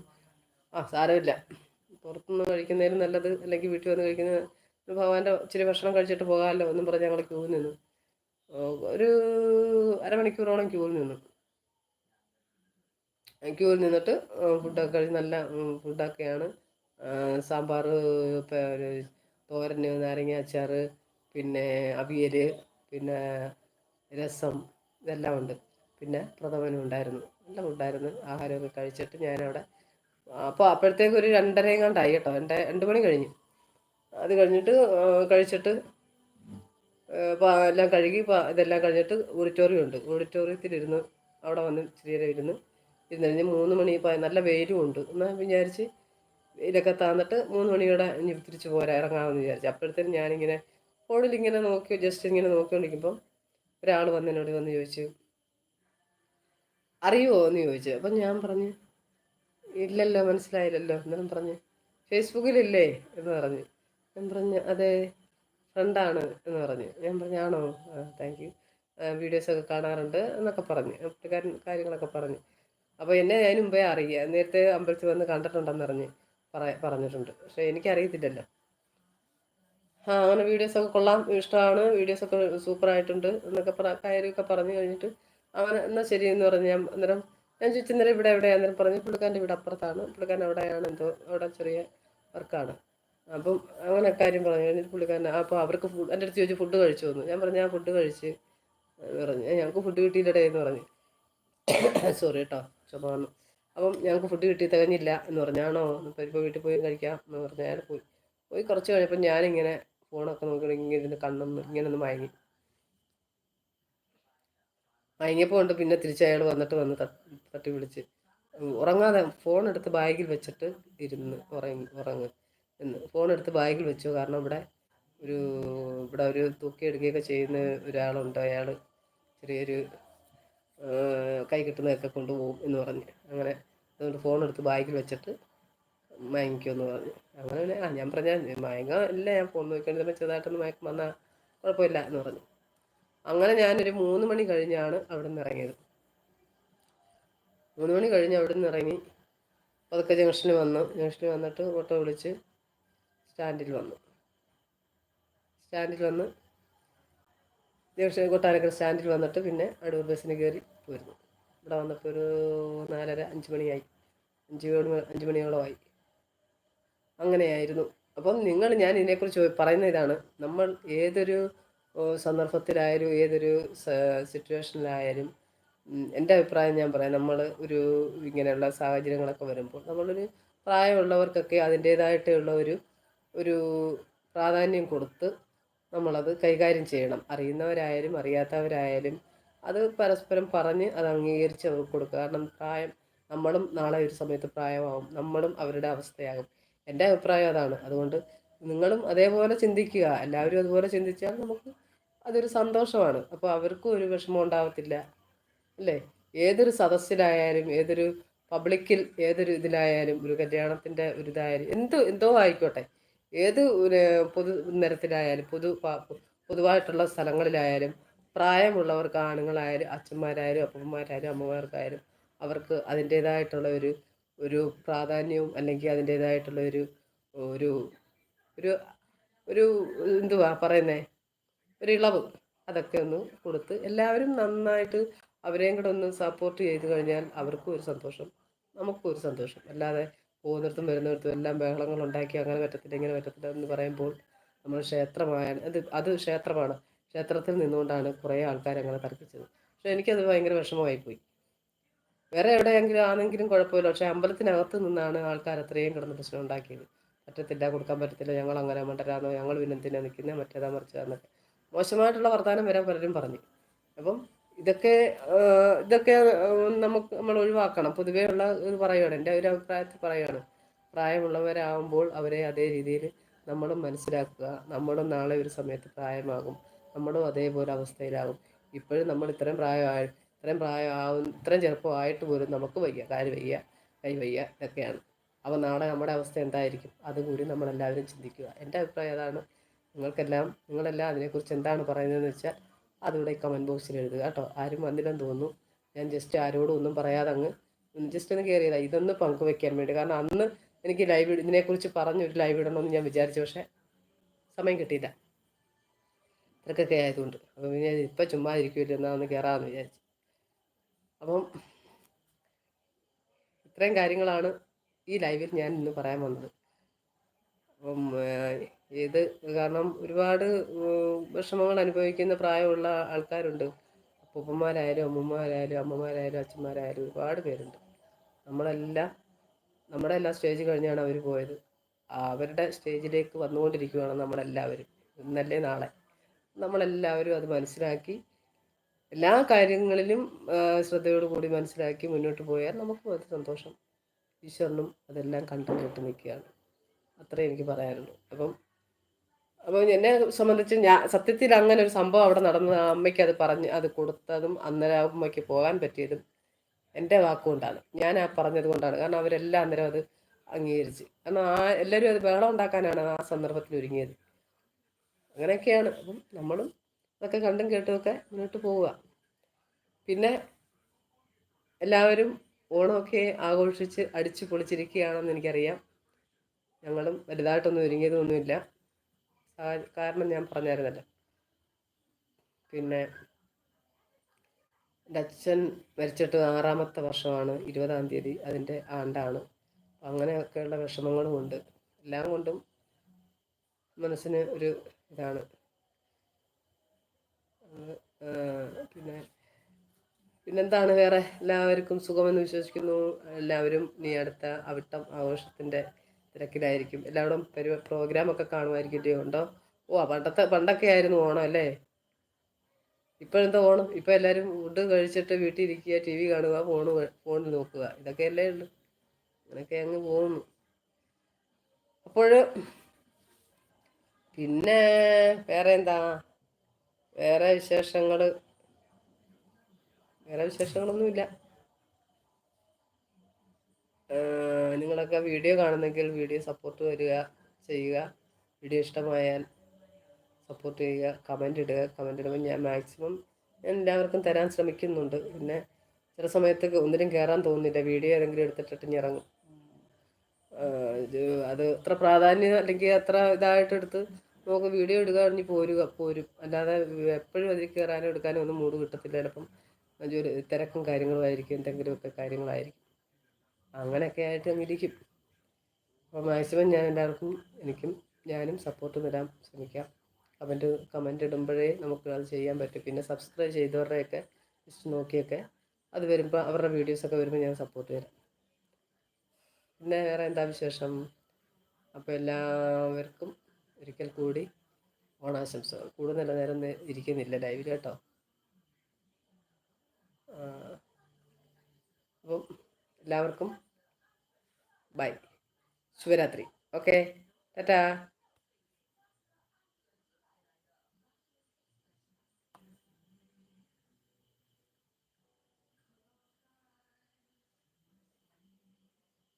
ആ സാരമില്ല. പുറത്തുനിന്ന് കഴിക്കുന്നതിലും നല്ലത് അല്ലെങ്കിൽ വീട്ടിൽ വന്ന് കഴിക്കുന്ന ഭഗവാന്റെ ഇച്ചിരി ഭക്ഷണം കഴിച്ചിട്ട് പോകാമല്ലോ എന്നും പറഞ്ഞ് ഞങ്ങൾ ക്യൂ നിന്നു. ഒരു അരമണിക്കൂറോളം ക്യൂവിൽ നിന്നു. ക്യൂവിൽ നിന്നിട്ട് ഫുഡൊക്കെ കഴിച്ച് നല്ല ഫുഡൊക്കെയാണ്. സാമ്പാർ തോരൻ നാരങ്ങ അച്ചാർ പിന്നെ അവിയൽ പിന്നെ രസം ഇതെല്ലാം ഉണ്ട്. പിന്നെ പ്രഥമനും ഉണ്ടായിരുന്നു. നല്ല ഫുഡായിരുന്നു ആഹാരമൊക്കെ കഴിച്ചിട്ട് ഞാനവിടെ അപ്പോൾ അപ്പോഴത്തേക്ക് ഒരു രണ്ടരയും കണ്ടായി കേട്ടോ. രണ്ട് രണ്ട് മണി കഴിഞ്ഞു. അത് കഴിഞ്ഞിട്ട് കഴിച്ചിട്ട് എല്ലാം കഴുകി ഇതെല്ലാം കഴിഞ്ഞിട്ട് ഓഡിറ്റോറിയം ഉണ്ട്. ഓഡിറ്റോറിയത്തിലിരുന്ന് അവിടെ വന്ന് ചെറിയ ഇരുന്ന് ഇരുന്ന് കഴിഞ്ഞ് മൂന്ന് മണി നല്ല വെയിലും ഉണ്ട്. എന്നാൽ വിചാരിച്ച് വെയിലൊക്കെ താന്നിട്ട് മൂന്ന് മണിയോടെ ഇനി തിരിച്ച് പോരാ ഇറങ്ങാമെന്ന് വിചാരിച്ചു. അപ്പോഴത്തേനും ഞാനിങ്ങനെ ഫോണിൽ ഇങ്ങനെ നോക്കി ജസ്റ്റ് ഇങ്ങനെ നോക്കിക്കൊണ്ടിരിക്കുമ്പം ഒരാൾ വന്ന് എന്നോട് വന്ന് ചോദിച്ചു അറിയുമോ എന്ന് ചോദിച്ചു. അപ്പം ഞാൻ പറഞ്ഞു ഇല്ലല്ലോ മനസ്സിലായില്ലല്ലോ എന്നാലും പറഞ്ഞു. ഫേസ്ബുക്കിലില്ലേ എന്ന് പറഞ്ഞു. ഞാൻ പറഞ്ഞു അതെ ഫ്രണ്ടാണ് എന്ന് പറഞ്ഞു. ഞാൻ പറഞ്ഞു ആണോ? താങ്ക് യു വീഡിയോസൊക്കെ കാണാറുണ്ട് എന്നൊക്കെ പറഞ്ഞു. പുള്ളിക്കാരൻ കാര്യങ്ങളൊക്കെ പറഞ്ഞു. അപ്പോൾ എന്നെ അതിന് മുമ്പേ അറിയുക നേരത്തെ അമ്പലത്തിൽ വന്ന് കണ്ടിട്ടുണ്ടെന്ന് പറഞ്ഞ് പറ പറഞ്ഞിട്ടുണ്ട്. പക്ഷേ എനിക്കറിയത്തില്ലല്ലോ. ആ അങ്ങനെ വീഡിയോസൊക്കെ കൊള്ളാം. ഇഷ്ടമാണ്. വീഡിയോസൊക്കെ സൂപ്പറായിട്ടുണ്ട് എന്നൊക്കെ പറ കാര്യമൊക്കെ പറഞ്ഞു കഴിഞ്ഞിട്ട് അങ്ങനെ എന്നാൽ ശരി എന്ന് പറഞ്ഞ് ഞാൻ അന്നേരം ഞാൻ ചോദിച്ചു അന്നേരം ഇവിടെ എവിടെയാ? അന്നേരം പറഞ്ഞു പുള്ളിക്കാരന്റെ വീട് അപ്പുറത്താണ്. പുള്ളിക്കാരൻ അവിടെയാണ് എന്തോ അവിടെ ചെറിയ വർക്കാണ്. അപ്പം അങ്ങനെ കാര്യം പറഞ്ഞു. കഴിഞ്ഞാൽ പുള്ളിക്കാരൻ അപ്പോൾ അവർക്ക് ഫുഡ് എന്റെ അടുത്ത് ചോദിച്ചു ഫുഡ് കഴിച്ചു? വന്നു ഞാൻ പറഞ്ഞു ഞാൻ ഫുഡ് കഴിച്ച് പറഞ്ഞു. ഞങ്ങൾക്ക് ഫുഡ് കിട്ടിയില്ലടേ എന്ന് പറഞ്ഞു. സോറി കേട്ടോ ചുമന്നു അപ്പം ഞങ്ങൾക്ക് ഫുഡ് കിട്ടി തികഞ്ഞില്ല എന്ന് പറഞ്ഞാണോ ഇപ്പോൾ ഇപ്പോൾ വീട്ടിൽ പോയി കഴിക്കാം എന്ന് പറഞ്ഞ് പോയി. പോയി കുറച്ച് കഴിഞ്ഞപ്പോൾ ഞാനിങ്ങനെ ഫോണൊക്കെ നോക്കി ഇങ്ങനെ ഇരുന്ന് കണ്ണൊന്ന് ഇങ്ങനെ ഒന്ന് മയങ്ങി. മയങ്ങിയപ്പോൾ ഉണ്ട് പിന്നെ തിരിച്ച് അയാൾ വന്നിട്ട് വന്ന് തട്ടി വിളിച്ച്. ഉറങ്ങാതെ ഫോൺ എടുത്ത് ബാഗിൽ വെച്ചിട്ട് ഇരുന്ന് ഉറങ്ങി ഉറങ്ങ് എന്ന്. ഫോൺ എടുത്ത് ബാഗിൽ വെച്ചു. കാരണം ഇവിടെ ഒരു ഇവിടെ ഒരു തൂക്കി എടുക്കുകയൊക്കെ ചെയ്യുന്ന ഒരാളുണ്ട്. അയാൾ ചെറിയൊരു കൈ കിട്ടുന്നതൊക്കെ കൊണ്ടുപോകും എന്ന് പറഞ്ഞ്. അങ്ങനെ അതുകൊണ്ട് ഫോൺ എടുത്ത് ബാഗിൽ വെച്ചിട്ട് മയങ്ങിക്കുമെന്ന് പറഞ്ഞു. അങ്ങനെ ആ ഞാൻ പറഞ്ഞ മയങ്ങ ഇല്ല ഞാൻ ഫോൺ നോക്കിക്കൊണ്ടിരുന്നപ്പോൾ ചെറുതായിട്ടൊന്ന് മയക്കം വന്നാൽ കുഴപ്പമില്ല എന്ന് പറഞ്ഞു. അങ്ങനെ ഞാനൊരു മൂന്ന് മണി കഴിഞ്ഞാണ് അവിടെ നിന്ന് ഇറങ്ങിയത്. മൂന്ന് മണി കഴിഞ്ഞ് അവിടെ നിന്ന് ഇറങ്ങി പതുക്കെ ജംഗ്ഷനിൽ വന്നു. ജംഗ്ഷനിൽ വന്നിട്ട് ഓട്ടോ വിളിച്ച് സ്റ്റാൻഡിൽ വന്നു. സ്റ്റാൻഡിൽ വന്ന് ജംഗ്ഷൻ കൊട്ടാരക്കര സ്റ്റാൻഡിൽ വന്നിട്ട് പിന്നെ അടൂർ ബസ്സിന് കയറി പോയിരുന്നു ഇവിടെ വന്നപ്പോൾ ഒരു നാലര അഞ്ച് മണിയായി. അഞ്ച് മണി അഞ്ച് മണിയോളമായി. അങ്ങനെയായിരുന്നു. അപ്പം നിങ്ങൾ ഞാൻ ഇതിനെക്കുറിച്ച് പറയുന്ന ഇതാണ്. നമ്മൾ ഏതൊരു സന്ദർഭത്തിലായാലും ഏതൊരു സിറ്റുവേഷനിലായാലും എന്റെ അഭിപ്രായം ഞാൻ പറയാം. നമ്മൾ ഒരു ഇങ്ങനെയുള്ള സാഹചര്യങ്ങളൊക്കെ വരുമ്പോൾ നമ്മളൊരു പ്രായമുള്ളവർക്കൊക്കെ അതിന്റേതായിട്ടുള്ള ഒരു ഒരു പ്രാധാന്യം കൊടുത്ത് നമ്മളത് കൈകാര്യം ചെയ്യണം. അറിയുന്നവരായാലും അറിയാത്തവരായാലും അത് പരസ്പരം പറഞ്ഞ് അത് അംഗീകരിച്ച് അവർക്ക് കൊടുക്കുക. കാരണം പ്രായം നമ്മളും നാളെ ഒരു സമയത്ത് പ്രായമാവും. നമ്മളും അവരുടെ അവസ്ഥയാകും. എന്റെ അഭിപ്രായം അതാണ്. അതുകൊണ്ട് നിങ്ങളും അതേപോലെ ചിന്തിക്കുക. എല്ലാവരും അതുപോലെ ചിന്തിച്ചാൽ നമുക്ക് അതൊരു സന്തോഷമാണ്. അപ്പോൾ അവർക്കും ഒരു വിഷമം ഉണ്ടാവത്തില്ല. അല്ലേ? ഏതൊരു സദസ്സിലായാലും ഏതൊരു പബ്ലിക്കിൽ ഏതൊരു ഇതിലായാലും ഒരു കല്യാണത്തിന്റെ ഒരു ഇതായാലും എന്ത് എന്തോ ആയിക്കോട്ടെ. ഏത് പൊതു നിരത്തിലായാലും പൊതു പൊതുവായിട്ടുള്ള സ്ഥലങ്ങളിലായാലും പ്രായമുള്ളവർക്ക് ആണുങ്ങളായാലും അച്ഛന്മാരായാലും അപ്പന്മാരായാലും അമ്മമാർക്കായാലും അവർക്ക് അതിന്റേതായിട്ടുള്ള ഒരു ഒരു പ്രാധാന്യവും അല്ലെങ്കിൽ അതിന്റേതായിട്ടുള്ള ഒരു ഒരു ഒരു എന്തുവാ പറയുന്നേ? ഒരു ഇളവ് അതൊക്കെ ഒന്ന് കൊടുത്ത് എല്ലാവരും നന്നായിട്ട് അവരെയും കൂടെ ഒന്ന് സപ്പോർട്ട് ചെയ്ത് കഴിഞ്ഞാൽ അവർക്കും ഒരു സന്തോഷം നമുക്കും ഒരു സന്തോഷം. അല്ലാതെ പോകുന്നിടത്തും വരുന്നിടത്തും എല്ലാം ബഹളങ്ങൾ ഉണ്ടാക്കി അങ്ങനെ പറ്റത്തില്ല ഇങ്ങനെ പറ്റത്തില്ല എന്ന് പറയുമ്പോൾ നമ്മൾ ക്ഷേത്രമായ അത് അത് ക്ഷേത്രമാണ്. ക്ഷേത്രത്തിൽ നിന്നുകൊണ്ടാണ് കുറേ ആൾക്കാർ അങ്ങനെ തർക്കിച്ചത്. പക്ഷെ എനിക്കത് ഭയങ്കര വിഷമമായിപ്പോയി. വേറെ എവിടെയെങ്കിലും ആണെങ്കിലും കുഴപ്പമില്ല. പക്ഷെ അമ്പലത്തിനകത്ത് നിന്നാണ് ആൾക്കാർ അത്രയും കിടന്ന് പ്രശ്നം ഉണ്ടാക്കിയത്. പറ്റത്തില്ല കൊടുക്കാൻ പറ്റത്തില്ല ഞങ്ങൾ അങ്ങനെ മണ്ടരാന്നോ ഞങ്ങൾ പിന്നെ എന്തിനാ നിൽക്കുന്നത് മറ്റേതാ മറിച്ചതാന്നൊക്കെ. മോശമായിട്ടുള്ള വർത്തമാനം വരെ പലരും പറഞ്ഞു. അപ്പം ഇതൊക്കെ ഇതൊക്കെ നമുക്ക് നമ്മൾ ഒഴിവാക്കണം. പൊതുവേ ഉള്ള ഇത് പറയുകയാണ് എന്റെ ഒരു അഭിപ്രായത്തിൽ പറയുകയാണ് പ്രായമുള്ളവരാകുമ്പോൾ അവരെ അതേ രീതിയിൽ നമ്മളും മനസ്സിലാക്കുക. നമ്മളും നാളെ ഒരു സമയത്ത് പ്രായമാകും. നമ്മളും അതേപോലെ അവസ്ഥയിലാകും. ഇപ്പോഴും നമ്മൾ ഇത്രയും പ്രായമായി ഇത്രയും പ്രായമാവും ഇത്രയും ചെറുപ്പമായിട്ട് പോലും നമുക്ക് വയ്യ കാൽ വയ്യ കൈ വയ്യ ഇതൊക്കെയാണ് അപ്പോൾ നാളെ നമ്മുടെ അവസ്ഥ എന്തായിരിക്കും? അതുകൂടി നമ്മളെല്ലാവരും ചിന്തിക്കുക. എന്റെ അഭിപ്രായം അതാണ്. നിങ്ങൾക്കെല്ലാം നിങ്ങളെല്ലാം അതിനെക്കുറിച്ച് എന്താണ് പറയുന്നതെന്ന് വെച്ചാൽ അതിവിടെ കമന്റ് ബോക്സിൽ എഴുതുക കേട്ടോ. ആരും വന്നില്ലെന്ന് തോന്നുന്നു. ഞാൻ ജസ്റ്റ് ആരോടും ഒന്നും പറയാതെ അങ്ങ് ജസ്റ്റ് ഒന്ന് കയറിയതാണ് ഇതൊന്ന് പങ്കുവെക്കാൻ വേണ്ടി. കാരണം അന്ന് എനിക്ക് ലൈവ് ഇതിനെക്കുറിച്ച് പറഞ്ഞ് ഒരു ലൈവ് ഇടണമെന്ന് ഞാൻ വിചാരിച്ചു. പക്ഷേ സമയം കിട്ടിയില്ല. ഇത്രക്കൊക്കെ ആയതുകൊണ്ട്. അപ്പം പിന്നെ ഇപ്പം ചുമ്മാ ഇരിക്കുമല്ലോ എന്നാൽ ഒന്ന് കയറാമെന്ന് വിചാരിച്ചു. അപ്പം ഇത്രയും കാര്യങ്ങളാണ് ഈ ലൈവിൽ ഞാൻ ഇന്ന് പറയാൻ വന്നത്. അപ്പം ഇത് കാരണം ഒരുപാട് വിഷമങ്ങൾ അനുഭവിക്കുന്ന പ്രായമുള്ള ആൾക്കാരുണ്ട്. അപ്പൂപ്പന്മാരായാലും അമ്മമാരായാലും അമ്മമാരായാലും അച്ഛന്മാരായാലും ഒരുപാട് പേരുണ്ട്. നമ്മളെല്ലാം നമ്മുടെ എല്ലാ സ്റ്റേജ് കഴിഞ്ഞാണ് അവർ പോയത്. അവരുടെ സ്റ്റേജിലേക്ക് വന്നുകൊണ്ടിരിക്കുകയാണ് നമ്മളെല്ലാവരും. ഇന്നല്ലേ നാളെ. നമ്മളെല്ലാവരും അത് മനസ്സിലാക്കി എല്ലാ കാര്യങ്ങളിലും ശ്രദ്ധയോടുകൂടി മനസ്സിലാക്കി മുന്നോട്ട് പോയാൽ നമുക്ക് അത് സന്തോഷം. ഈശ്വരനും അതെല്ലാം കണ്ടു കേട്ട് നിൽക്കുകയാണ്. അത്രേ എനിക്ക് പറയാനുള്ളൂ. അപ്പം അപ്പോൾ എന്നെ സംബന്ധിച്ച് ഞാൻ സത്യത്തിൽ അങ്ങനെ ഒരു സംഭവം അവിടെ നടന്ന അമ്മയ്ക്ക് അത് പറഞ്ഞ് അത് കൊടുത്തതും അന്നേരം അമ്മയ്ക്ക് പോകാൻ പറ്റിയതും എന്റെ വാക്കുകൊണ്ടാണ്. ഞാൻ ആ പറഞ്ഞത് കൊണ്ടാണ്. കാരണം അവരെല്ലാം അന്നേരം അത് അംഗീകരിച്ച്. കാരണം ആ എല്ലാവരും അത് ബഹളം ഉണ്ടാക്കാനാണ് ആ സന്ദർഭത്തിൽ ഒരുങ്ങിയത്. അങ്ങനെയൊക്കെയാണ്. അപ്പം നമ്മളും അതൊക്കെ കണ്ടും കേട്ടുമൊക്കെ മുന്നോട്ട് പോവുക. പിന്നെ എല്ലാവരും ഓണമൊക്കെ ആഘോഷിച്ച് അടിച്ചു പൊളിച്ചിരിക്കുകയാണെന്ന് എനിക്കറിയാം. ഞങ്ങളും വലുതായിട്ടൊന്നും ഒരുങ്ങിയതൊന്നുമില്ല കാരണം ഞാൻ പറഞ്ഞായിരുന്നല്ലോ. പിന്നെ എന്റെ അച്ഛൻ മരിച്ചിട്ട് ആറാമത്തെ വർഷമാണ് ഇരുപതാം തീയതി അതിന്റെ ആണ്ടാണ്. അങ്ങനെയൊക്കെയുള്ള വിഷമങ്ങളും ഉണ്ട്. എല്ലാം കൊണ്ടും മനസ്സിന് ഒരു ഇതാണ്. പിന്നെ പിന്നെന്താണ് വേറെ? എല്ലാവർക്കും സുഖമെന്ന് വിശ്വസിക്കുന്നു. എല്ലാവരും നീ അടുത്ത അവിട്ടം ആഘോഷത്തിന്റെ തിരക്കിലായിരിക്കും. എല്ലാവരും പരി പ്രോഗ്രാമൊക്കെ കാണുമായിരിക്കും ഉണ്ടോ? ഓ പണ്ടത്തെ പണ്ടൊക്കെ ആയിരുന്നു ഓണം അല്ലേ? ഇപ്പോഴെന്താ ഓണം? ഇപ്പം എല്ലാവരും ഫുഡ് കഴിച്ചിട്ട് വീട്ടിൽ ഇരിക്കുക ടി വി കാണുക ഫോണ് ഫോണിൽ നോക്കുക. ഇതൊക്കെ അല്ലേ ഉള്ളൂ. അങ്ങനെയൊക്കെ അങ്ങ് പോകുന്നു. അപ്പോൾ പിന്നെ വേറെ എന്താ? വേറെ വിശേഷങ്ങൾ വേറെ വിശേഷങ്ങളൊന്നുമില്ല. നിങ്ങളൊക്കെ വീഡിയോ കാണുന്നെങ്കിൽ വീഡിയോ സപ്പോർട്ട് വരിക ചെയ്യുക. വീഡിയോ ഇഷ്ടമായാൽ സപ്പോർട്ട് ചെയ്യുക കമന്റ് ഇടുക. കമന്റ് ഇടുമ്പോൾ ഞാൻ മാക്സിമം ഞാൻ എല്ലാവർക്കും തരാൻ ശ്രമിക്കുന്നുണ്ട്. പിന്നെ ചില സമയത്ത് ഒന്നിനും കയറാൻ തോന്നുന്നില്ല. വീഡിയോ ഏതെങ്കിലും എടുത്തിട്ടിട്ട് ഇനി ഇറങ്ങും. ഇത് അത് അത്ര പ്രാധാന്യം അല്ലെങ്കിൽ അത്ര ഇതായിട്ട് എടുത്ത് നമുക്ക് വീഡിയോ എടുക്കുകയാണെങ്കിൽ പോരുക പോരും. അല്ലാതെ എപ്പോഴും അതിൽ കയറാനോ എടുക്കാനോ ഒന്നും മൂഡ് കിട്ടത്തില്ല. ചിലപ്പം ജോലി തിരക്കും കാര്യങ്ങളും ആയിരിക്കും. എന്തെങ്കിലുമൊക്കെ കാര്യങ്ങളായിരിക്കും. അങ്ങനെയൊക്കെ ആയിട്ട് അങ്ങിരിക്കും അപ്പോൾ മാക്സിമം ഞാൻ എല്ലാവർക്കും എനിക്കും ഞാനും സപ്പോർട്ട് തരാൻ ശ്രമിക്കാം. കമന്റ് കമന്റ് ഇടുമ്പോഴേ നമുക്ക് അത് ചെയ്യാൻ പറ്റും. പിന്നെ സബ്സ്ക്രൈബ് ചെയ്തവരുടെയൊക്കെ ലിസ്റ്റ് നോക്കിയൊക്കെ അത് വരുമ്പോൾ അവരുടെ വീഡിയോസൊക്കെ വരുമ്പോൾ ഞാൻ സപ്പോർട്ട് തരാം. പിന്നെ വേറെ എന്താ വിശേഷം? അപ്പോൾ എല്ലാവർക്കും ഒരിക്കൽ കൂടി ഓണാശംസകൾ. കൂടുതൽ നേരം ഇരിക്കുന്നില്ല ലൈവിൽ കേട്ടോ. അപ്പം എല്ലാവർക്കും. ബൈ. ശിവരാത്രി ഓക്കെ. ടാറ്റാ.